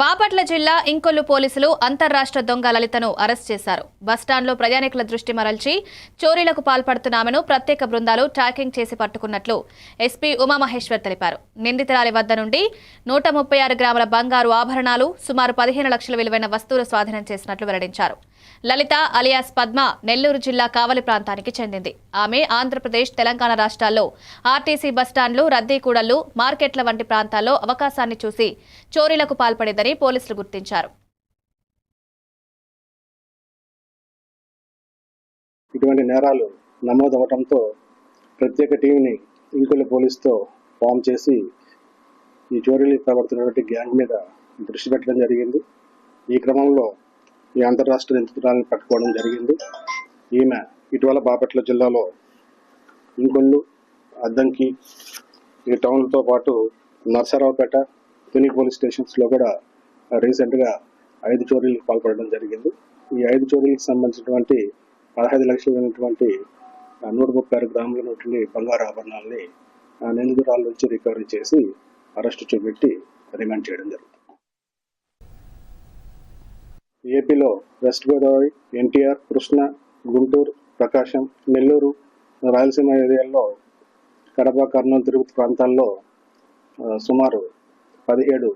బాపట్ల జిల్లా ఇంకొల్లు పోలీసులు అంతర్రాష్ట్ర దొంగ లలితను అరెస్ట్ చేశారు. బస్టాండ్లో ప్రయాణికుల దృష్టి మరల్చి చోరీలకు పాల్పడుతున్నామను ప్రత్యేక బృందాలు ట్రాకింగ్ చేసి పట్టుకున్నట్లు ఎస్పీ ఉమామహేశ్వర్ తెలిపారు. నిందితురాలి వద్ద నుండి నూట ముప్పై ఆరు గ్రాముల బంగారు ఆభరణాలు సుమారు పదిహేను లక్షల విలువైన వస్తువులు స్వాధీనం చేసినట్లు వెల్లడించారు. లలిత అలియాస్ పద్మ నెల్లూరు జిల్లా కావలి ప్రాంతానికి చెందింది. ఆమె ఆంధ్రప్రదేశ్ తెలంగాణ రాష్ట్రాల్లో ఆర్టీసీ బస్టాండ్లు రద్దీ కూడళ్ళు మార్కెట్ల వంటి ప్రాంతాల్లో అవకాశాన్ని చూసి చోరీలకు పాల్పడేదని పోలీసులు గుర్తించారు. ఇటువంటి నేరాలు నమోదవటంతో ప్రత్యేక టీంని ఇంకొల్లి పోలీసుతో ఫామ్ చేసి ఈ చోరీలు ప్రవర్తనటువంటి గ్యాంగ్ మీద దృష్టి పెట్టడం జరిగింది. ఈ క్రమంలో ఈ అంతర్రాష్ట్ర నిందితురాలను పట్టుకోవడం జరిగింది. ఈమె ఇటీవల బాపట్ల జిల్లాలో ఇంకొల్లు అద్దంకి ఈ టౌన్లతో పాటు నర్సరావుపేట తుని పోలీస్ స్టేషన్స్లో కూడా రీసెంట్గా ఐదు చోరీలకు పాల్పడడం జరిగింది. ఈ ఐదు చోరీలకు సంబంధించినటువంటి పదహైదు లక్షలైనటువంటి నూట ముప్పై ఆరు గ్రాముల నుండి బంగారు ఆభరణాలని నిందితురాల నుంచి రికవరీ చేసి అరెస్టు చూపెట్టి రిమాండ్ చేయడం జరుగుతుంది. ఏపీలో వెస్ట్ గోదావరి ఎన్టీఆర్ కృష్ణ గుంటూరు ప్రకాశం నెల్లూరు రాయలసీమ ఏరియాల్లో కడప కర్నూలు తిరుపతి ప్రాంతాల్లో సుమారు పదిహేడు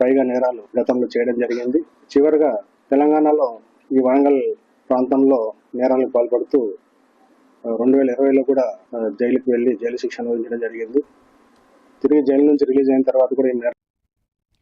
పైగా నేరాలు గతంలో చేయడం జరిగింది. చివరిగా తెలంగాణలో ఈ వరంగల్ ప్రాంతంలో నేరాలకు పాల్పడుతూ రెండు వేల ఇరవైలో కూడా జైలుకు వెళ్ళి జైలు శిక్ష అనుభవించడం జరిగింది. తిరిగి జైలు నుంచి రిలీజ్ అయిన తర్వాత కూడా ఈ